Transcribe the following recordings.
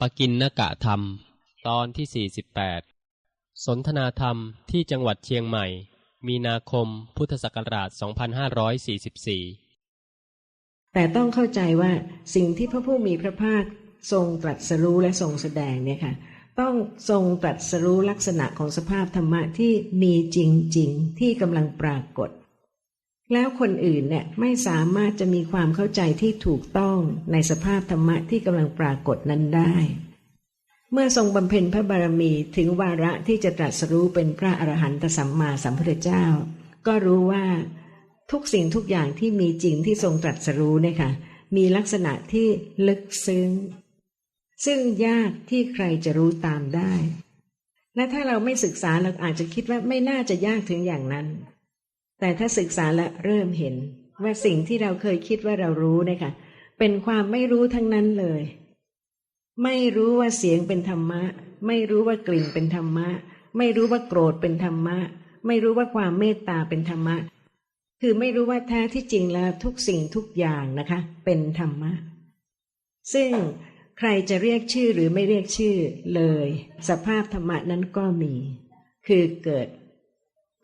ปกินนกะธรรม ตอนที่ 48 สนทนาธรรมที่จังหวัดเชียงใหม่ มีนาคมพุทธศักราช 2544 แต่ต้องเข้าใจว่าสิ่งที่พระผู้มีพระภาคทรงตรัสรู้และทรงแสดงเนี่ยค่ะ ต้องทรงตรัสรู้ลักษณะของสภาพธรรมะที่มีจริง ๆ ที่กำลังปรากฏ แล้วคนอื่นเนี่ยไม่สามารถจะมีความเข้าใจที่ถูกต้องในสภาพธรรมะที่กำลังปรากฏนั้นได้ เมื่อทรงบำเพ็ญพระบารมีถึงวาระที่จะตรัสรู้เป็นพระอรหันตสัมมาสัมพุทธเจ้า ก็รู้ว่าทุกสิ่งทุกอย่างที่มีจริงที่ทรงตรัสรู้เนี่ยค่ะ มีลักษณะที่ลึกซึ้ง ซึ่งยากที่ใครจะรู้ตามได้ และถ้าเราไม่ศึกษาเราอาจจะคิดว่าไม่น่าจะยากถึงอย่างนั้น แต่ถ้าศึกษาและเริ่มเห็นว่าสิ่งที่เราเคยคิดว่าเรารู้นะคะเป็นความไม่รู้ทั้งนั้นเลย ไม่รู้ว่าเสียงเป็นธรรมะ ไม่รู้ว่ากลิ่นเป็นธรรมะ ไม่รู้ว่าโกรธเป็นธรรมะ ไม่รู้ว่าความเมตตาเป็นธรรมะ คือไม่รู้ว่าแท้ที่จริงแล้วทุกสิ่งทุกอย่างนะคะ เป็นธรรมะ ซึ่งใครจะเรียกชื่อหรือไม่เรียกชื่อเลย สภาพธรรมะนั้นก็มี คือเกิด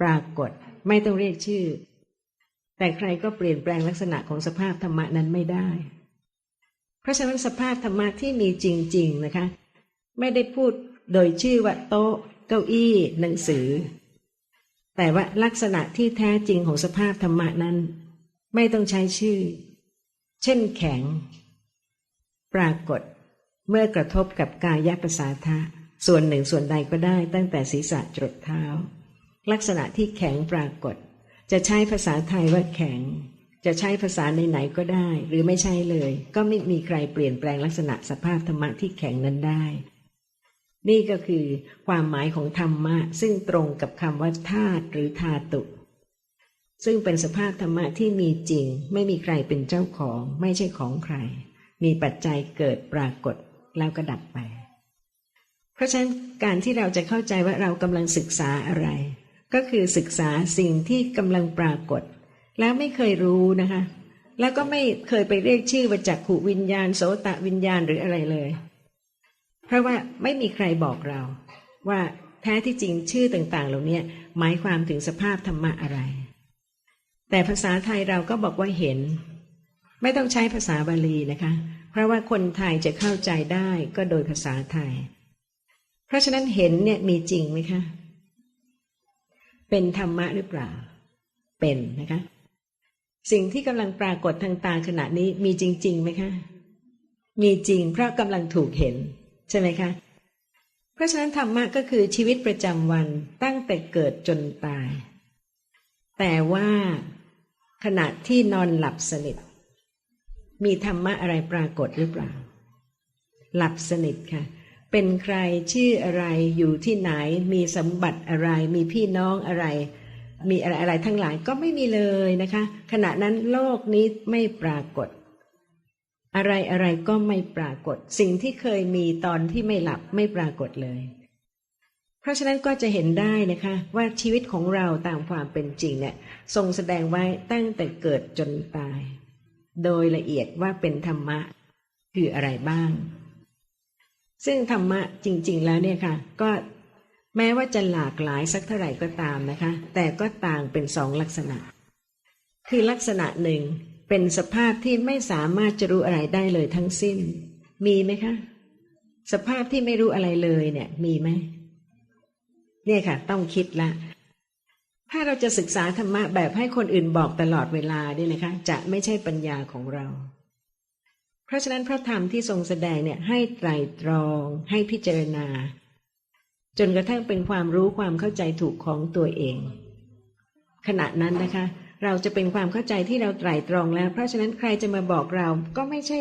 ปรากฏ ไม่ต้องเรียกชื่อ แต่ใครก็เปลี่ยนแปลงลักษณะของสภาพธรรมะนั้นไม่ได้ เพราะฉะนั้นสภาพธรรมะที่มีจริง ๆนะคะ ไม่ได้พูดโดยชื่อว่าโต๊ะ เก้าอี้ หนังสือ แต่ว่าลักษณะที่แท้จริงของสภาพธรรมะนั้น ไม่ต้องใช้ชื่อ เช่นแข็ง ปรากฏเมื่อกระทบกับกายประสาทะส่วนหนึ่งส่วนใดก็ได้ตั้งแต่ศีรษะจรดเท้า ลักษณะที่แข็งปรากฏ จะใช้ภาษาไทยว่าแข็ง จะใช้ภาษาไหนๆก็ได้ หรือไม่ใช่เลย ก็ไม่มีใครเปลี่ยนแปลงลักษณะสภาพธรรมะที่แข็งนั้นได้ นี่ก็คือความหมายของธรรมะ ซึ่งตรงกับคำว่าธาตุหรือธาตุ ซึ่งเป็นสภาพธรรมะที่มีจริง ไม่มีใครเป็นเจ้าของ ไม่ใช่ของใคร มีปัจจัยเกิดปรากฏแล้วก็ดับไป เพราะฉะนั้นการที่เราจะเข้าใจว่าเรากำลังศึกษาอะไร ก็คือศึกษาสิ่งที่กำลังปรากฏ แล้วไม่เคยรู้นะคะ แล้วก็ไม่เคยไปเรียกชื่อว่าจักขุวิญญาณโสตวิญญาณหรืออะไรเลย เพราะว่าไม่มีใครบอกเรา ว่าแท้ที่จริงชื่อต่าง ๆ เหล่านี้หมายความถึงสภาพธรรมะอะไร แต่ภาษาไทยเราก็บอกว่าเห็น ไม่ต้องใช้ภาษาบาลีนะคะ เพราะว่าคนไทยจะเข้าใจได้ก็โดยภาษาไทย เพราะฉะนั้นเห็นเนี่ยมีจริงไหมคะ เป็นธรรมะหรือเปล่า เป็นนะคะ สิ่งที่กำลังปรากฏทางตาขณะนี้มีจริงๆไหมคะ มีจริงเพราะกำลังถูกเห็น ใช่ไหมคะ เพราะฉะนั้นธรรมะก็คือชีวิตประจำวันตั้งแต่เกิดจนตาย แต่ว่าขณะที่นอนหลับสนิท มีธรรมะอะไรปรากฏหรือเปล่า หลับสนิทค่ะ เป็นใครชื่ออะไรอยู่ที่ไหน มีสมบัติอะไร มีพี่น้องอะไร มีอะไรอะไรทั้งหลายก็ไม่มีเลยนะคะ ขณะนั้นโลกนี้ไม่ปรากฏ อะไรอะไรก็ไม่ปรากฏ สิ่งที่เคยมีตอนที่ไม่หลับไม่ปรากฏเลย เพราะฉะนั้นก็จะเห็นได้นะคะ ว่าชีวิตของเราตามความเป็นจริงเนี่ยทรงแสดงไว้ตั้งแต่เกิดจนตาย โดยละเอียดว่าเป็นธรรมะคืออะไรบ้าง ซึ่งธรรมะจริง ๆ แล้วเนี่ยค่ะ ก็แม้ว่าจะหลากหลายสักเท่าไหร่ก็ตามนะคะ แต่ก็ต่างเป็นสองลักษณะ คือลักษณะหนึ่งเป็นสภาพที่ไม่สามารถจะรู้อะไรได้เลยทั้งสิ้น มีไหมคะ สภาพที่ไม่รู้อะไรเลยเนี่ย มีไหมเนี่ยค่ะ ต้องคิดละถ้าเราจะศึกษาธรรมะแบบให้คนอื่นบอกตลอดเวลาเนี่ยนะคะ จะไม่ใช่ปัญญาของเรา เพราะฉะนั้นพระธรรมที่ทรงแสดงเนี่ยให้ไตรตรอง ให้พิจารณา จนกระทั่งเป็นความรู้ความเข้าใจถูกของตัวเอง ขณะนั้นนะคะ เราจะเป็นความเข้าใจที่เราไตรตรองแล้ว เพราะฉะนั้นใครจะมาบอกเราก็ไม่ใช่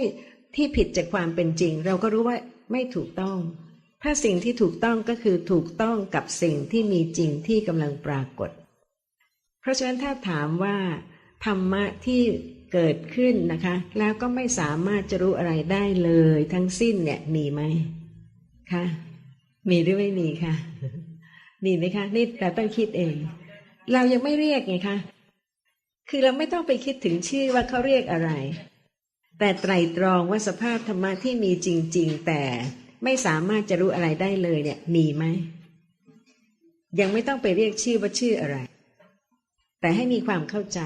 ที่ผิดจากความเป็นจริง เราก็รู้ว่าไม่ถูกต้อง ถ้าสิ่งที่ถูกต้องก็คือถูกต้องกับสิ่งที่มีจริงที่กำลังปรากฏ เพราะฉะนั้นถ้าถามว่าธรรมะที่ เกิดขึ้นนะคะ แล้วก็ไม่สามารถจะรู้อะไรได้เลย ทั้งสิ้นเนี่ยมีไหมคะมีหรือไม่มีคะมีไหมคะนี่เราต้องคิดเอง เรายังไม่เรียกไงคะคือเราไม่ต้องไปคิดถึงชื่อว่าเขาเรียกอะไร แต่ไตรตรองว่าสภาพธรรมะที่มีจริง ๆ แต่ไม่สามารถจะรู้อะไรได้เลยเนี่ย มีไหมยังไม่ต้องไปเรียกชื่อว่าชื่ออะไร แต่ให้มีความเข้าใจ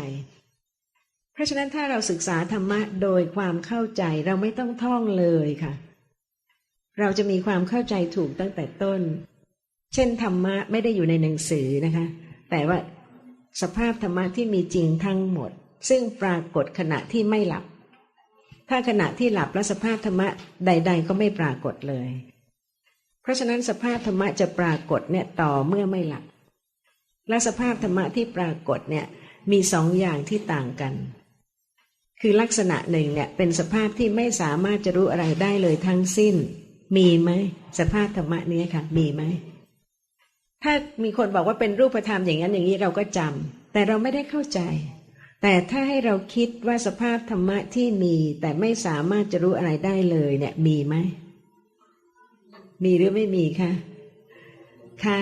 เพราะฉะนั้นถ้าเราศึกษาธรรมะโดยความเข้าใจเราไม่ต้องท่องเลยค่ะ เราจะมีความเข้าใจถูกตั้งแต่ต้น เช่นธรรมะไม่ได้อยู่ในหนังสือนะคะ แต่ว่าสภาพธรรมะที่มีจริงทั้งหมด ซึ่งปรากฏขณะที่ไม่หลับ ถ้าขณะที่หลับแล้วสภาพธรรมะใด ๆ ก็ไม่ปรากฏเลย เพราะฉะนั้นสภาพธรรมะจะปรากฏเนี่ยต่อเมื่อไม่หลับ และสภาพธรรมะที่ปรากฏเนี่ยมีสองอย่างที่ต่างกัน คือลักษณะหนึ่งเนี่ยเป็นสภาพที่ไม่สามารถจะรู้อะไรได้เลยทั้งสิ้น มีไหมสภาพธรรมะนี้ค่ะมีไหมถ้ามีคนบอกว่าเป็นรูปธรรมอย่างนั้นอย่างนี้เราก็จำแต่เราไม่ได้เข้าใจ แต่ถ้าให้เราคิดว่าสภาพธรรมะที่มี แต่ไม่สามารถจะรู้อะไรได้เลยเนี่ยมีไหมมีหรือไม่มีคะค่ะ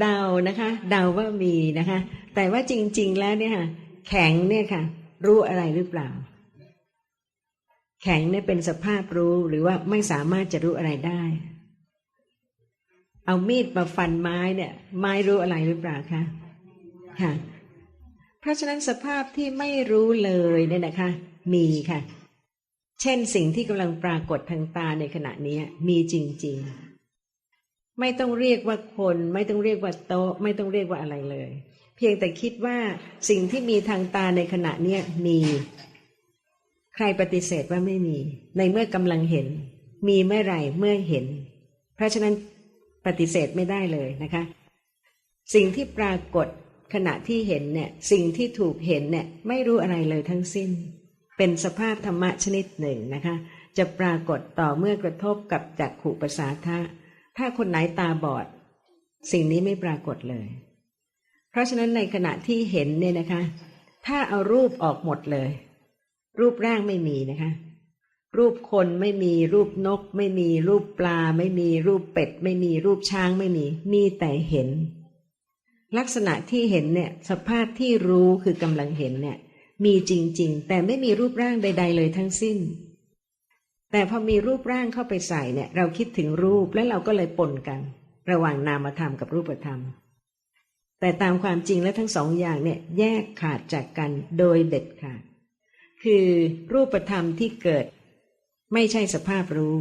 เดานะคะเดาว่ามีนะคะ แต่ว่าจริง ๆ แล้วเนี่ยค่ะแข็งเนี่ยค่ะ รู้อะไรหรือเปล่า แข็งเนี่ยเป็นสภาพรู้หรือว่าไม่สามารถจะรู้อะไรได้ เอามีดมาฟันไม้เนี่ย ไม้รู้อะไรหรือเปล่าคะค่ะ เพราะฉะนั้นสภาพที่ไม่รู้เลยเนี่ยนะคะ มีค่ะ เช่นสิ่งที่กำลังปรากฏทางตาในขณะนี้มีจริง ๆ ไม่ต้องเรียกว่าคน ไม่ต้องเรียกว่าโต๊ะ ไม่ต้องเรียกว่าอะไรเลย เพียงแต่คิดว่าสิ่งที่มีทางตาในขณะนี้มี ใครปฏิเสธว่าไม่มี ในเมื่อกำลังเห็น มีเมื่อไหร่เมื่อเห็น เพราะฉะนั้นปฏิเสธไม่ได้เลยนะคะ สิ่งที่ปรากฏขณะที่เห็นเนี่ยสิ่งที่ถูกเห็นเนี่ยไม่รู้อะไรเลยทั้งสิ้น เป็นสภาพธรรมะชนิดหนึ่งนะคะ จะปรากฏต่อเมื่อกระทบกับจักขุประสาทะถ้าคนไหนตาบอด สิ่งนี้ไม่ปรากฏเลย ราะฉะนั้นในขณะที่เห็นเนี่ยนะคะ ถ้าเอารูปออกหมดเลย รูปร่างไม่มีนะคะ รูปคนไม่มีรูปนก ไม่มีรูปปลา ไม่มีรูปเป็ด ไม่มีรูปช้างไม่มี มีแต่เห็น ลักษณะที่เห็นเนี่ย สภาพที่รู้คือกำลังเห็นเนี่ย มีจริง ๆ แต่ไม่มีรูปร่างใด ๆ เลยทั้งสิ้น แต่พอมีรูปร่างเข้าไปใส่เนี่ย เราคิดถึงรูปแล้วเราก็เลยปนกัน ระหว่างนามธรรมกับรูปธรรม แต่ตามความจริงและทั้งสองอย่างเนี่ยแยกขาดจากกันโดยเด็ดขาด คือรูปธรรมที่เกิด ไม่ใช่สภาพรู้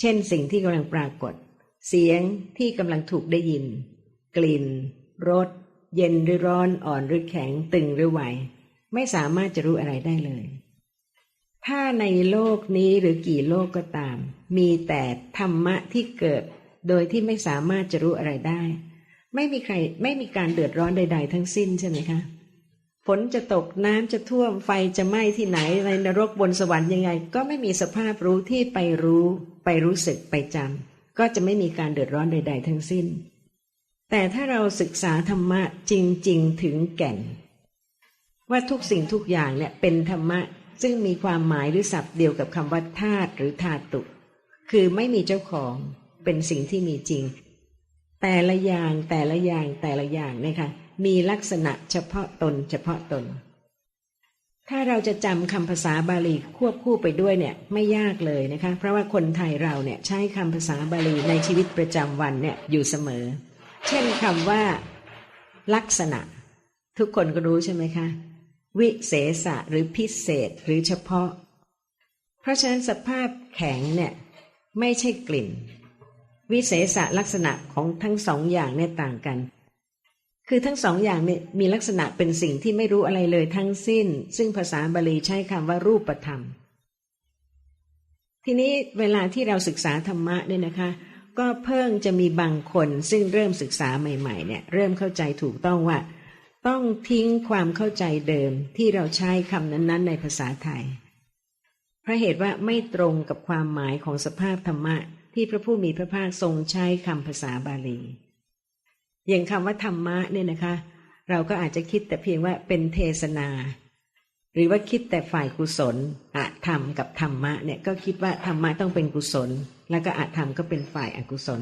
เช่นสิ่งที่กำลังปรากฏ เสียงที่กำลังถูกได้ยิน กลิ่นรสเย็นหรือร้อนอ่อนหรือแข็งตึงหรือไหว ไม่สามารถจะรู้อะไรได้เลย ถ้าในโลกนี้หรือกี่โลกก็ตาม มีแต่ธรรมะที่เกิด โดยที่ไม่สามารถจะรู้อะไรได้ ไม่มีใครไม่มีการเดือดร้อนใด ๆ ทั้งสิ้นใช่ไหมคะฝนจะตกน้ำจะท่วมไฟจะไหม้ที่ไหนในนรกบนสวรรค์ยังไง ก็ไม่มีสภาพรู้ที่ไปรู้ไปรู้สึกไปจำก็จะไม่มีการเดือดร้อนใด ๆ ทั้งสิ้น แต่ถ้าเราศึกษาธรรมะจริง ๆ ถึงแก่น ว่าทุกสิ่งทุกอย่างเนี่ยเป็นธรรมะซึ่งมีความหมายหรือศัพท์เดียวกับคำว่าธาตุหรือธาตุคือไม่มีเจ้าของเป็นสิ่งที่มีจริง แต่ละอย่างแต่ละอย่างแต่ละอย่างนี่ยค่ะมีลักษณะเฉพาะตนเฉพาะตน ถ้าเราจะจำคำภาษาบาลีควบคู่ไปด้วยเนี่ยไม่ยากเลยนะคะ เพราะว่าคนไทยเราเนี่ยใช้คำภาษาบาลีในชีวิตประจำวันเนี่ยอยู่เสมอ เช่นคำว่า ลักษณะ ทุกคนก็รู้ใช่ไหมคะ วิเศษะหรือพิเศษหรือเฉพาะ เพราะฉะนั้นสภาพแข็งเนี่ยไม่ใช่กลิ่น วิเศษลักษณะของทั้งสองอย่างเนี่ยต่างกัน คือทั้งสองอย่างเนี่ยมีลักษณะเป็นสิ่งที่ไม่รู้อะไรเลยทั้งสิ้น ซึ่งภาษาบาลีใช้คำว่ารูปธรรม ทีนี้เวลาที่เราศึกษาธรรมะเนี่ยนะคะ ก็เพิ่งจะมีบางคนซึ่งเริ่มศึกษาใหม่ๆเนี่ยเริ่มเข้าใจถูกต้องว่า ต้องทิ้งความเข้าใจเดิมที่เราใช้คำนั้นๆ ในภาษาไทยเพราะเหตุว่าไม่ตรงกับความหมายของสภาพธรรมะ ที่พระผู้มีพระภาคทรงใช้คำภาษาบาลี อย่างคำว่าธรรมะเนี่ยนะคะ เราก็อาจจะคิดแต่เพียงว่าเป็นเทศนา หรือว่าคิดแต่ฝ่ายกุศลอะธรรมกับธรรมะเนี่ยก็คิดว่าธรรมะต้องเป็นกุศล แล้วก็อะธรรมก็เป็นฝ่ายอกุศล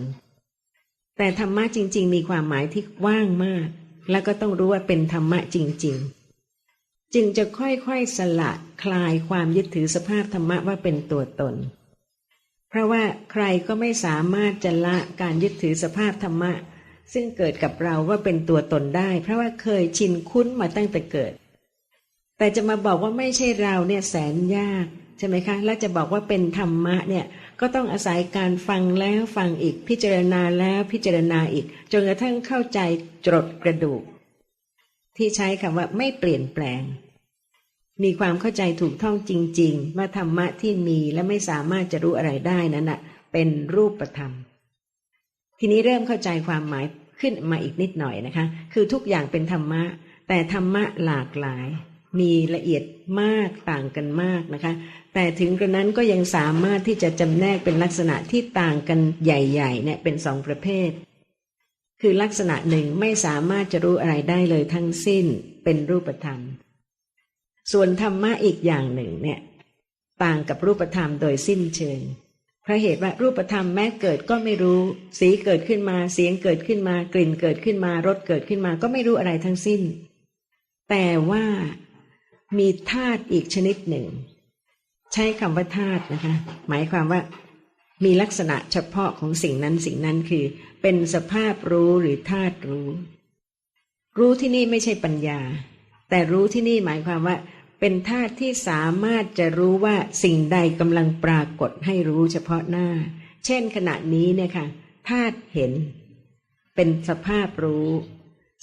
แต่ธรรมะจริง ๆ มีความหมายที่ว่างมาก แล้วก็ต้องรู้ว่าเป็นธรรมะจริง ๆจึงจะค่อยๆสละคลายความยึดถือสภาพธรรมะว่าเป็นตัวตน เพราะว่าใครก็ไม่สามารถจะละการยึดถือสภาพธรรมะ ซึ่งเกิดกับเราว่าเป็นตัวตนได้ เพราะว่าเคยชินคุ้นมาตั้งแต่เกิด แต่จะมาบอกว่าไม่ใช่เราเนี่ยแสนยากใช่ไหมคะ และจะบอกว่าเป็นธรรมะเนี่ยก็ต้องอาศัยการฟังแล้วฟังอีกพิจารณาแล้วพิจารณาอีก จนกระทั่งเข้าใจจดกระดูก ที่ใช้คำว่าไม่เปลี่ยนแปลง มีความเข้าใจถูกท่องจริง ๆ ว่าธรรมะที่มีและไม่สามารถจะรู้อะไรได้นั้นนะเป็นรูปธรรม ทีนี้เริ่มเข้าใจความหมายขึ้นมาอีกนิดหน่อยนะคะ คือทุกอย่างเป็นธรรมะ แต่ธรรมะหลากหลาย มีละเอียดมากต่างกันมากนะคะ แต่ถึงกระนั้นก็ยังสามารถที่จะจำแนกเป็นลักษณะที่ต่างกันใหญ่ๆเนี่ยเป็นสองประเภท คือลักษณะหนึ่งไม่สามารถจะรู้อะไรได้เลยทั้งสิ้นเป็นรูปธรรม ส่วนธรรมะอีกอย่างหนึ่งเนี่ย ต่างกับรูปธรรมโดยสิ้นเชิงเพราะเหตุว่ารูปธรรมแม้เกิดก็ไม่รู้ สีเกิดขึ้นมา เสียงเกิดขึ้นมา กลิ่นเกิดขึ้นมารสเกิดขึ้นมาก็ไม่รู้อะไรทั้งสิ้น แต่ว่ามีธาตุอีกชนิดหนึ่ง ใช้คำว่าธาตุนะคะ หมายความว่ามีลักษณะเฉพาะของสิ่งนั้นสิ่งนั้นคือ เป็นสภาพรู้หรือธาตุรู้ รู้ที่นี่ไม่ใช่ปัญญา แต่รู้ที่นี่หมายความว่า เป็นธาตุที่สามารถจะรู้ว่าสิ่งใดกำลังปรากฏให้รู้เฉพาะหน้า เช่นขณะนี้เนี่ยค่ะธาตุเห็น เป็นสภาพรู้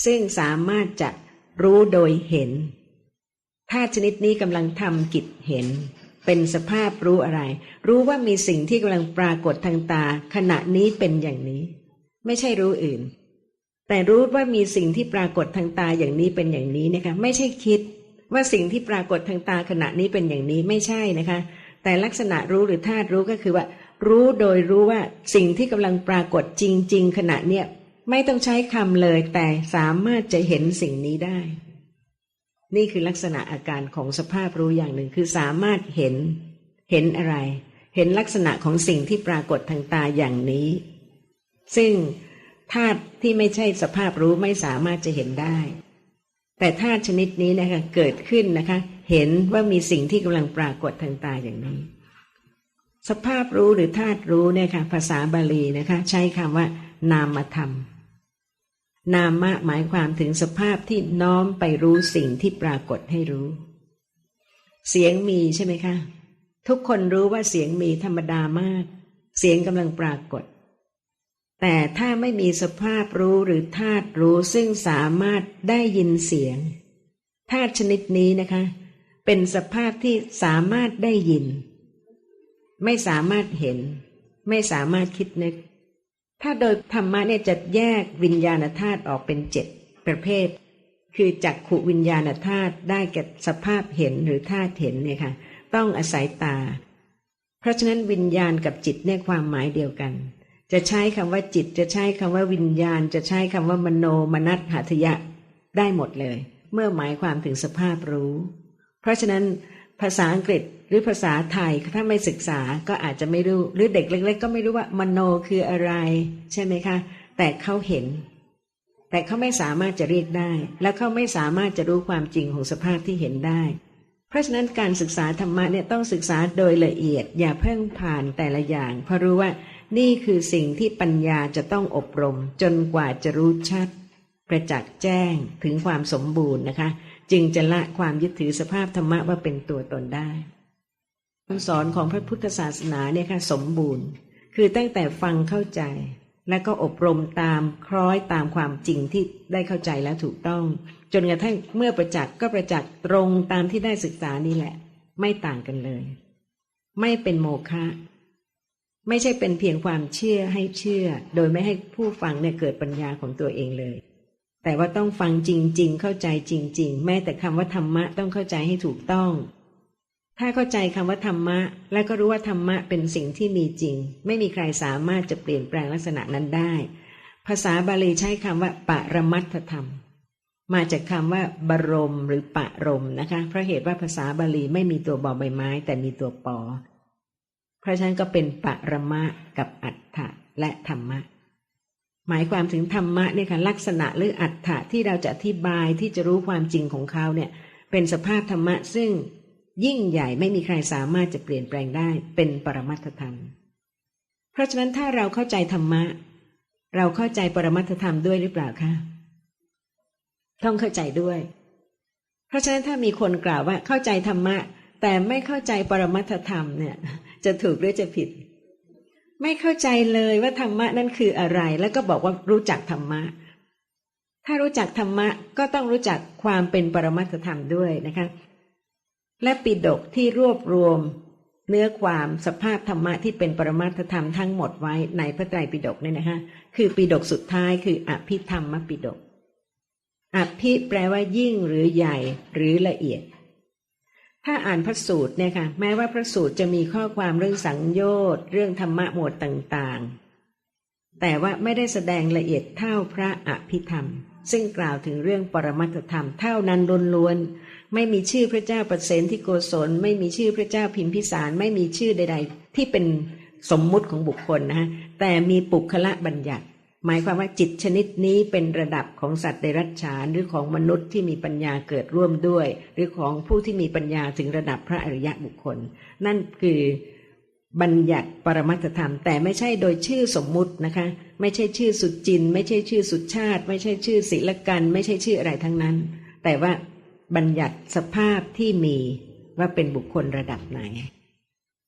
ซึ่งสามารถจะรู้โดยเห็นธาตุชนิดนี้กำลังทำกิจเห็น เป็นสภาพรู้อะไร รู้ว่ามีสิ่งที่กำลังปรากฏทางตา ขณะนี้เป็นอย่างนี้ ไม่ใช่รู้อื่น แต่รู้ว่ามีสิ่งที่ปรากฏทางตาอย่างนี้เป็นอย่างนี้นะคะไม่ใช่คิดว่าสิ่งที่ปรากฏทางตาขณะนี้เป็นอย่างนี้ไม่ใช่นะคะ แต่ลักษณะรู้หรือธาตุรู้ก็คือว่า รู้โดยรู้ว่าสิ่งที่กำลังปรากฏจริง ๆ ขณะเนี้ยไม่ต้องใช้คำเลย แต่สามารถจะเห็นสิ่งนี้ได้ นี่คือลักษณะอาการของสภาพรู้อย่างหนึ่งคือสามารถเห็น เห็นอะไร เห็นลักษณะของสิ่งที่ปรากฏทางตาอย่างนี้ ซึ่งธาตุ ที่ไม่ใช่สภาพรู้ไม่สามารถจะเห็นได้ แต่ธาตุชนิดนี้นะคะเกิดขึ้นนะคะ เห็นว่ามีสิ่งที่กำลังปรากฏทางตาอย่างนี้ สภาพรู้หรือธาตุรู้เนี่ยค่ะภาษาบาลีนะคะ ใช้คำว่า นามธรรม นามะหมายความถึงสภาพที่น้อมไปรู้สิ่งที่ปรากฏให้รู้ เสียงมีใช่ไหมคะทุกคนรู้ว่าเสียงมีธรรมดามาก เสียงกำลังปรากฏ แต่ถ้าไม่มีสภาพรู้หรือธาตุรู้ซึ่งสามารถได้ยินเสียงธาตุชนิดนี้นะคะ เป็นสภาพที่สามารถได้ยิน ไม่สามารถเห็น ไม่สามารถคิดนึก ถ้าโดยธรรมะเนี่ยจะแยกวิญญาณธาตุออกเป็นเจ็ดประเภท คือจักขุวิญญาณธาตุได้แก่สภาพเห็นหรือธาตุเห็นเนี่ยค่ะต้องอาศัยตา เพราะฉะนั้นวิญญาณกับจิตเนี่ยความหมายเดียวกัน จะใช้คำว่าจิต จะใช้คำว่าวิญญาณ จะใช้คำว่ามโนมนัตหัตยะได้หมดเลย เมื่อหมายความถึงสภาพรู้ เพราะฉะนั้นภาษาอังกฤษหรือภาษาไทยถ้าไม่ศึกษาก็อาจจะไม่รู้ หรือเด็กเล็ก ๆ ก็ไม่รู้ว่ามโนคืออะไร ใช่ไหมคะ แต่เขาเห็น แต่เขาไม่สามารถจะเรียกได้ แล้วเขาไม่สามารถจะรู้ความจริงของสภาพที่เห็นได้ เพราะฉะนั้นการศึกษาธรรมะเนี่ยต้องศึกษาโดยละเอียด อย่าเพิ่งผ่านแต่ละอย่างเพราะรู้ว่า นี่คือสิ่งที่ปัญญาจะต้องอบรม จนกว่าจะรู้ชัดประจักษ์แจ้งถึงความสมบูรณ์นะคะ จึงจะละความยึดถือสภาพธรรมะว่าเป็นตัวตนได้คำสอนของพระพุทธศาสนาเนี่ยค่ะสมบูรณ์ คือตั้งแต่ฟังเข้าใจ และก็อบรมตามคล้อยตามความจริงที่ได้เข้าใจแล้วถูกต้อง จนกระทั่งเมื่อประจักษ์ก็ประจักษ์ตรงตามที่ได้ศึกษานี่แหละ ไม่ต่างกันเลย ไม่เป็นโมฆะ ไม่ใช่เป็นเพียงความเชื่อให้เชื่อ โดยไม่ให้ผู้ฟังเนี่ยเกิดปัญญาของตัวเองเลย แต่ว่าต้องฟังจริง ๆ เข้าใจจริง ๆ แม้แต่คำว่าธรรมะต้องเข้าใจให้ถูกต้อง ถ้าเข้าใจคำว่าธรรมะ และก็รู้ว่าธรรมะเป็นสิ่งที่มีจริง ไม่มีใครสามารถจะเปลี่ยนแปลงลักษณะนั้นได้ ภาษาบาลีใช้คำว่าปรมัตถธรรม มาจากคำว่าบรมหรือปะรมนะคะ เพราะเหตุว่าภาษาบาลีไม่มีตัวบอใบไม้ แต่มีตัวปอ เพราะฉะนั้นก็เป็นปรมะกับอัฏฐะและธรรมะ หมายความถึงธรรมะเนี่ยค่ะลักษณะหรืออัตถะที่เราจะอธิบายที่จะรู้ความจริงของเขาเนี่ยเป็นสภาพธรรมะซึ่งยิ่งใหญ่ไม่มีใครสามารถจะเปลี่ยนแปลงได้เป็นปรมัตถธรรม เพราะฉะนั้นถ้าเราเข้าใจธรรมะ เราเข้าใจปรมัตถธรรมด้วยหรือเปล่าคะต้องเข้าใจด้วย เพราะฉะนั้นถ้ามีคนกล่าวว่าเข้าใจธรรมะ แต่ไม่เข้าใจปรมัตถธรรมเนี่ย จะถูกหรือจะผิด ไม่เข้าใจเลยว่าธรรมะนั่นคืออะไร แล้วก็บอกว่ารู้จักธรรมะ ถ้ารู้จักธรรมะก็ต้องรู้จักความเป็นปรมัตถธรรมด้วยนะคะ และปิดกที่รวบรวม เนื้อความสภาพธรรมะที่เป็นปรมัตถธรรมทั้งหมดไว้ในพระไตรปิฎกเนี่ยนะคะ คือปิฎกสุดท้ายคืออภิธรรมปิฎกอภิแปลว่ายิ่งหรือใหญ่หรือละเอียด ถ้าอ่านพระสูตรเนี่ยค่ะ แม้ว่าพระสูตรจะมีข้อความเรื่องสังโยชน์เรื่องธรรมะหมวดต่างๆ แต่ว่าไม่ได้แสดงละเอียดเท่าพระอภิธรรม ซึ่งกล่าวถึงเรื่องปรมัตธรรมเท่านั้นล้วนๆไม่มีชื่อพระเจ้าประเสนที่โกศล ไม่มีชื่อพระเจ้าพิมพิสารไม่มีชื่อใด ๆ ที่เป็นสมมุติของบุคคลนะฮะแต่มีปุคละบัญญัติ หมายความว่าจิตชนิดนี้เป็นระดับของสัตว์เดรัจฉานหรือของมนุษย์ที่มีปัญญาเกิดร่วมด้วย หรือของผู้ที่มีปัญญาถึงระดับพระอริยะบุคคล นั่นคือบัญญัติปรมัตธรรม แต่ไม่ใช่โดยชื่อสมมุตินะคะ ไม่ใช่ชื่อสุจิน ไม่ใช่ชื่อสุชาติ ไม่ใช่ชื่อศิลกัน ไม่ใช่ชื่ออะไรทั้งนั้น แต่ว่าบัญญัติสภาพที่มีว่าเป็นบุคคลระดับไหน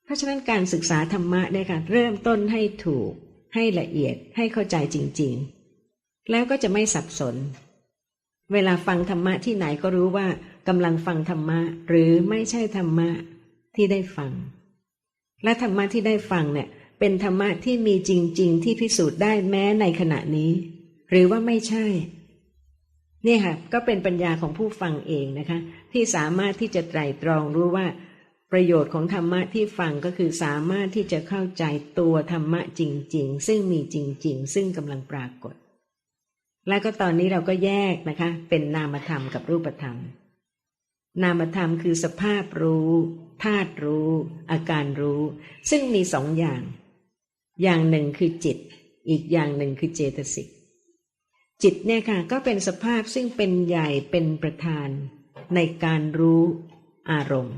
เพราะฉะนั้นการศึกษาธรรมะเนี่ยค่ะเริ่มต้นให้ถูก ให้ละเอียดให้เข้าใจจริง ๆ แล้วก็จะไม่สับสน เวลาฟังธรรมะที่ไหนก็รู้ว่ากำลังฟังธรรมะ หรือไม่ใช่ธรรมะที่ได้ฟัง และธรรมะที่ได้ฟังเนี่ยเป็นธรรมะที่มีจริง ๆ ที่พิสูจน์ได้แม้ในขณะนี้ หรือว่าไม่ใช่นี่ค่ะก็เป็นปัญญาของผู้ฟังเองนะคะ ที่สามารถที่จะไตรตรองรู้ว่า ประโยชน์ของธรรมะที่ฟังก็คือสามารถที่จะเข้าใจตัวธรรมะจริง ๆ ซึ่งมีจริง ๆ ซึ่งกำลังปรากฏ และก็ตอนนี้เราก็แยกนะคะ เป็นนามธรรมกับรูปธรรม นามธรรมคือสภาพรู้ธาตุรู้ อาการรู้ ซึ่งมีสองอย่าง อย่างหนึ่งคือจิต อีกอย่างหนึ่งคือเจตสิกจิตเนี่ยค่ะก็เป็นสภาพซึ่งเป็นใหญ่เป็นประธานในการรู้อารมณ์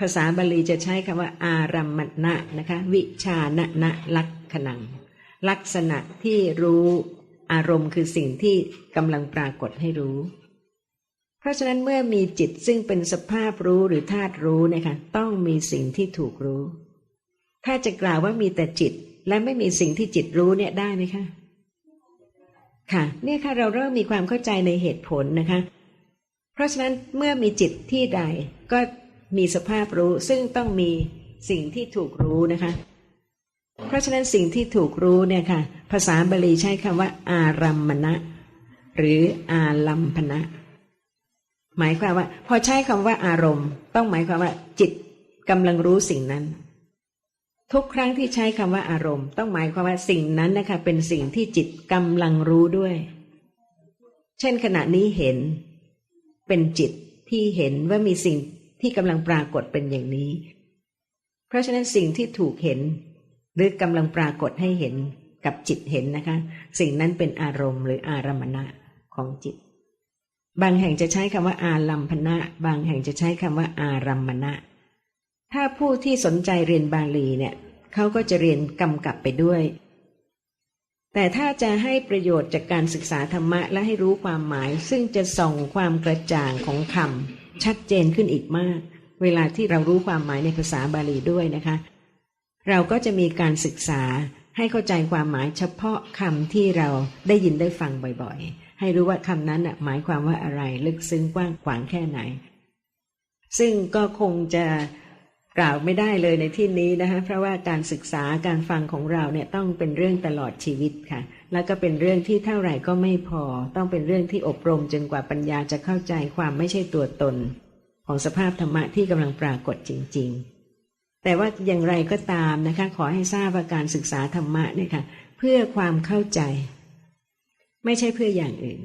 ภาษาบาลีจะใช้คำว่า อารัมมณะนะคะ วิชาณณลักขณัง ลักษณะที่รู้อารมณ์คือสิ่งที่กำลังปรากฏให้รู้ เพราะฉะนั้นเมื่อมีจิตซึ่งเป็นสภาพรู้หรือธาตุรู้นะคะต้องมีสิ่งที่ถูกรู้ ถ้าจะกล่าวว่ามีแต่จิตและไม่มีสิ่งที่จิตรู้เนี่ยได้ไหมคะค่ะเนี่ยค่ะเราเริ่มมีความเข้าใจในเหตุผลนะคะ เพราะฉะนั้นเมื่อมีจิตที่ใดก็ มีสภาพรู้ซึ่งต้องมีสิ่งที่ถูกรู้นะคะ เพราะฉะนั้นสิ่งที่ถูกรู้เนี่ยค่ะ ภาษาบาลีใช้คำว่า อารัมมณะหรืออาลัมพนะหมายความว่า พอใช้คำว่าอารมณ์ ต้องหมายความว่า จิตกำลังรู้สิ่งนั้น ทุกครั้งที่ใช้คำว่าอารมณ์ ต้องหมายความว่าสิ่งนั้นนะคะ เป็นสิ่งที่จิตกำลังรู้ด้วย เช่นขณะนี้เห็น เป็นจิตที่เห็นว่ามีสิ่ง ที่กำลังปรากฏเป็นอย่างนี้ เพราะฉะนั้นสิ่งที่ถูกเห็น หรือกำลังปรากฏให้เห็นกับจิตเห็นนะคะ สิ่งนั้นเป็นอารมณ์หรืออารมณะของจิต บางแห่งจะใช้คำว่าอารัมพนะ บางแห่งจะใช้คำว่าอารัมมณะ ถ้าผู้ที่สนใจเรียนบาลีเนี่ยเขาก็จะเรียนกำกับไปด้วยแต่ถ้าจะให้ประโยชน์จากการศึกษาธรรมะและให้รู้ความหมาย ซึ่งจะส่องความกระจ่างของคำ ชัดเจนขึ้นอีกมาก เวลาที่เรารู้ความหมายในภาษาบาลีด้วยนะคะ เราก็จะมีการศึกษาให้เข้าใจความหมายเฉพาะคำที่เราได้ยินได้ฟังบ่อยๆ ให้รู้ว่าคำนั้นหมายความว่าอะไร ลึกซึ้งกว้างขวางแค่ไหน ซึ่งก็คงจะ กล่าวไม่ได้เลยในที่นี้นะคะเพราะว่าการศึกษาการฟังของเราเนี่ยต้องเป็นเรื่องตลอดชีวิตค่ะ แล้วก็เป็นเรื่องที่เท่าไหร่ก็ไม่พอ ต้องเป็นเรื่องที่อบรมจนกว่าปัญญาจะเข้าใจความไม่ใช่ตัวตน ของสภาพธรรมะที่กำลังปรากฏจริง ๆ แต่ว่าอย่างไรก็ตามนะคะ ขอให้ทราบว่าการศึกษาธรรมะเนี่ยค่ะเพื่อความเข้าใจ ไม่ใช่เพื่ออย่างอื่น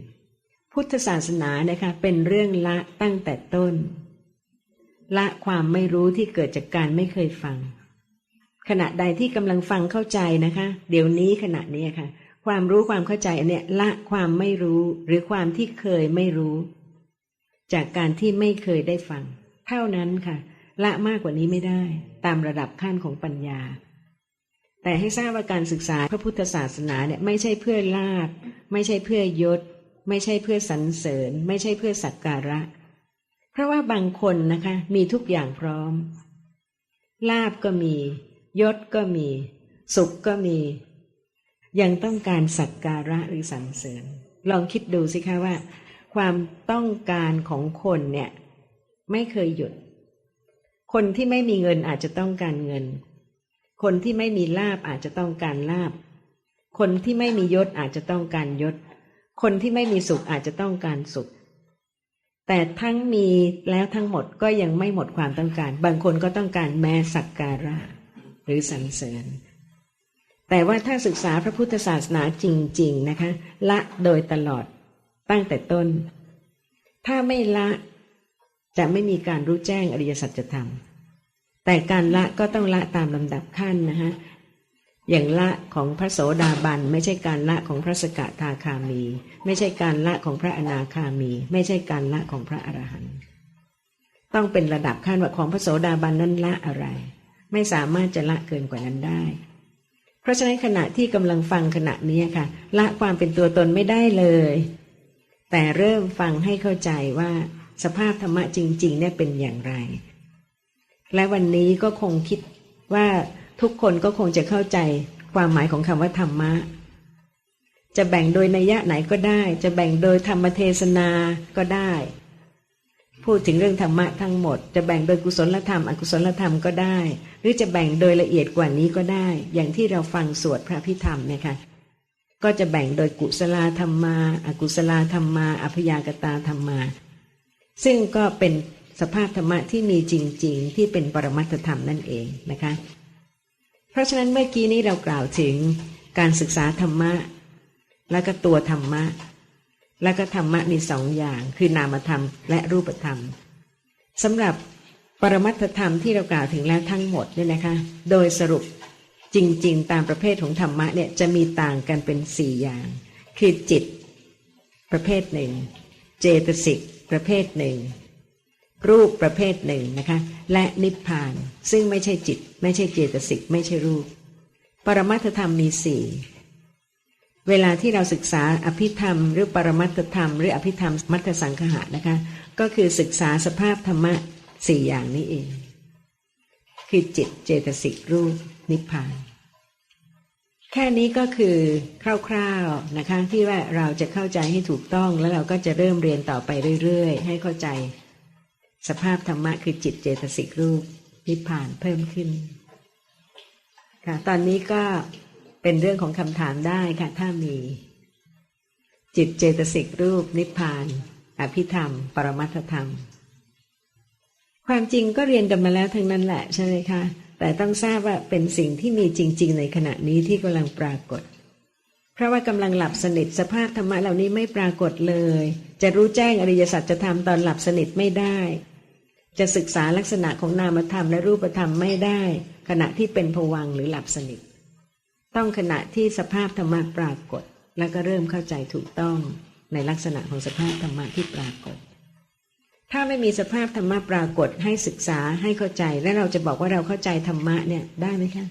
พุทธศาสนานะคะเป็นเรื่องละตั้งแต่ต้น ละความไม่รู้ที่เกิดจากการไม่เคยฟัง ขณะใดที่กำลังฟังเข้าใจนะคะ เดี๋ยวนี้ขณะนี้ค่ะ ความรู้ความเข้าใจอันเนี้ยละความไม่รู้หรือความที่เคยไม่รู้ จากการที่ไม่เคยได้ฟัง เท่านั้นค่ะ ละมากกว่านี้ไม่ได้ ตามระดับขั้นของปัญญา แต่ให้ทราบว่าการศึกษาพระพุทธศาสนาเนี่ยไม่ใช่เพื่อลาบไม่ใช่เพื่อยศ ไม่ใช่เพื่อสรรเสริญ ไม่ใช่เพื่อสักการะ เพราะว่าบางคนนะคะ มีทุกอย่างพร้อม ลาบก็มี ยศก็มี สุขก็มี ยังต้องการสักการะหรือสรรเสริญ ลองคิดดูสิคะว่า ความต้องการของคนเนี่ย ไม่เคยหยุด คนที่ไม่มีเงินอาจจะต้องการเงิน คนที่ไม่มีลาบอาจจะต้องการลาบ คนที่ไม่มียศอาจจะต้องการยศ คนที่ไม่มีสุขอาจจะต้องการสุข แต่ทั้งมีแล้วทั้งหมดก็ยังไม่หมดความต้องการ บางคนก็ต้องการแม้สักการะ หรือสรรเสริญ แต่ว่าถ้าศึกษาพระพุทธศาสนาจริง ๆนะคะ ละโดยตลอดตั้งแต่ต้น ถ้าไม่ละจะไม่มีการรู้แจ้งอริยสัจธรรม แต่การละก็ต้องละตามลำดับขั้นนะฮะ อย่างละของพระโสดาบันไม่ใช่การละของพระสกทาคามี ไม่ใช่การละของพระอนาคามี ไม่ใช่การละของพระอรหันต์ต้องเป็นระดับขั้นว่าของพระโสดาบันนั้นละอะไร ไม่สามารถจะละเกินกว่านั้นได้ เพราะฉะนั้นขณะที่กำลังฟังขณะนี้ค่ะ ละความเป็นตัวตนไม่ได้เลย แต่เริ่มฟังให้เข้าใจว่า สภาพธรรมะจริง ๆ เนี่ยเป็นอย่างไร และวันนี้ก็คงคิดว่า ทุกคนก็คงจะเข้าใจความหมายของคำว่าธรรมะ จะแบ่งโดยนัยยะไหนก็ได้ จะแบ่งโดยธรรมเทศนาก็ได้ พูดถึงเรื่องธรรมะทั้งหมด จะแบ่งโดยกุศลธรรม อกุศลธรรมก็ได้ หรือจะแบ่งโดยละเอียดกว่านี้ก็ได้ อย่างที่เราฟังสวดพระพิธรรมเนี่ยค่ะก็จะแบ่งโดยกุศลธรรมา อกุศลธรรมาอพยากตาธรรมา ซึ่งก็เป็นสภาพธรรมะที่มีจริง ๆ ที่เป็นปรมัตธรรมนั่นเองนะคะ เพราะฉะนั้นเมื่อกี้นี้เรากล่าวถึงการศึกษาธรรมะ แล้วก็ตัวธรรมะ แล้วก็ธรรมะมีสองอย่าง คือนามธรรมและรูปธรรมสำหรับปรมัตถธรรมที่เรากล่าวถึงแล้วทั้งหมดเนี่ยนะคะ โดยสรุปจริง ๆ ตามประเภทของธรรมะเนี่ยจะมีต่างกันเป็นสี่อย่าง คือจิต ประเภทหนึ่ง เจตสิกประเภทหนึ่ง รูปประเภทหนึ่งนะคะ และนิพพาน ซึ่งไม่ใช่จิต ไม่ใช่เจตสิก ไม่ใช่รูป ปรมัตถธรรมมีสี่เวลาที่เราศึกษาอภิธรรม หรือปรมัตถธรรม หรืออภิธรรมมัตสังคหะนะคะ ก็คือศึกษาสภาพธรรมะสี่อย่างนี้เอง คือจิตเจตสิกรูปนิพพาน แค่นี้ก็คือคร่าวๆนะคะที่ว่าเราจะเข้าใจให้ถูกต้องแล้วเราก็จะเริ่มเรียนต่อไปเรื่อยๆ ให้เข้าใจ สภาพธรรมะคือจิตเจตสิกรูปนิพพานเพิ่มขึ้น ค่ะ ตอนนี้ก็เป็นเรื่องของคำถามได้ค่ะ ถ้ามี จิตเจตสิกรูป นิพพาน อภิธรรม ปรมัตธรรม ความจริงก็เรียนกันมาแล้วทั้งนั้นแหละใช่ไหมคะ แต่ต้องทราบว่าเป็นสิ่งที่มีจริง ๆ ในขณะนี้ที่กำลังปรากฏ เพราะว่ากำลังหลับสนิทสภาพธรรมะเหล่านี้ไม่ปรากฏเลย จะรู้แจ้งอริยสัจจะทำตอนหลับสนิทไม่ได้ จะศึกษาลักษณะของนามธรรมและรูปธรรมไม่ได้ ขณะที่เป็นผวังหรือหลับสนิท ต้องขณะที่สภาพธรรมะปรากฏ แล้วก็เริ่มเข้าใจถูกต้องในลักษณะของสภาพธรรมะที่ปรากฏ ถ้าไม่มีสภาพธรรมะปรากฏให้ศึกษาให้เข้าใจ และเราจะบอกว่าเราเข้าใจธรรมะเนี่ยได้ไหมคะ